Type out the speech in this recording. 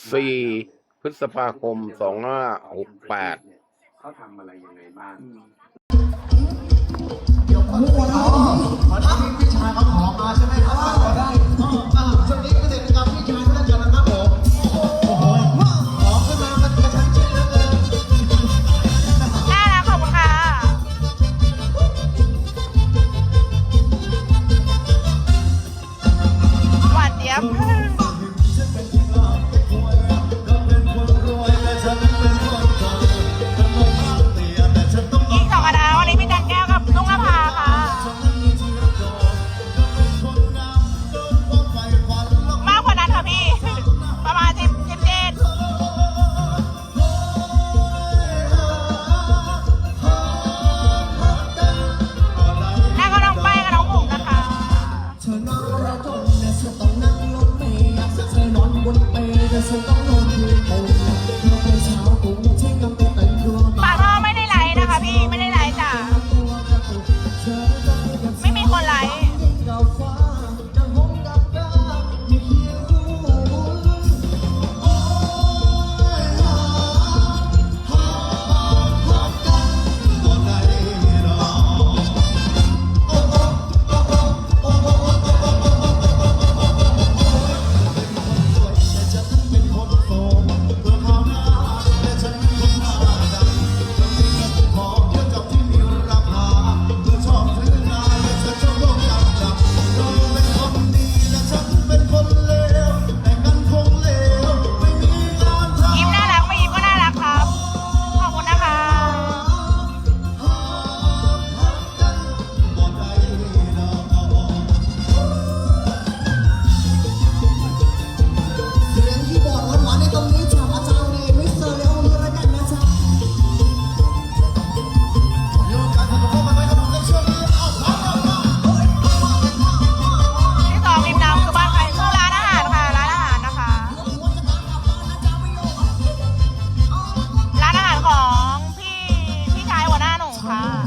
4พฤษภาคม2568เขาทำอะไรยังไงบ้างเดี๋ยวพูดอ๋อวันนี้พี่ชายเขาขอมาใช่ไหมครับขอได้อ๋ออ่าช่วงนี้ก็เด็กกับพี่ชายเล่นกันนะครับผมโอ้โหขอขึ้นมามันกระชั้นชิดเหลือเกินน่ารักขอบคุณค่ะหวานเจี๊ยบ เธอนอนระจมและเธอต้องนั่งลงเมย์เธอนอนบนเปรย์แต่เธอต้องนอนพื้นปูนเธอ ค่ะ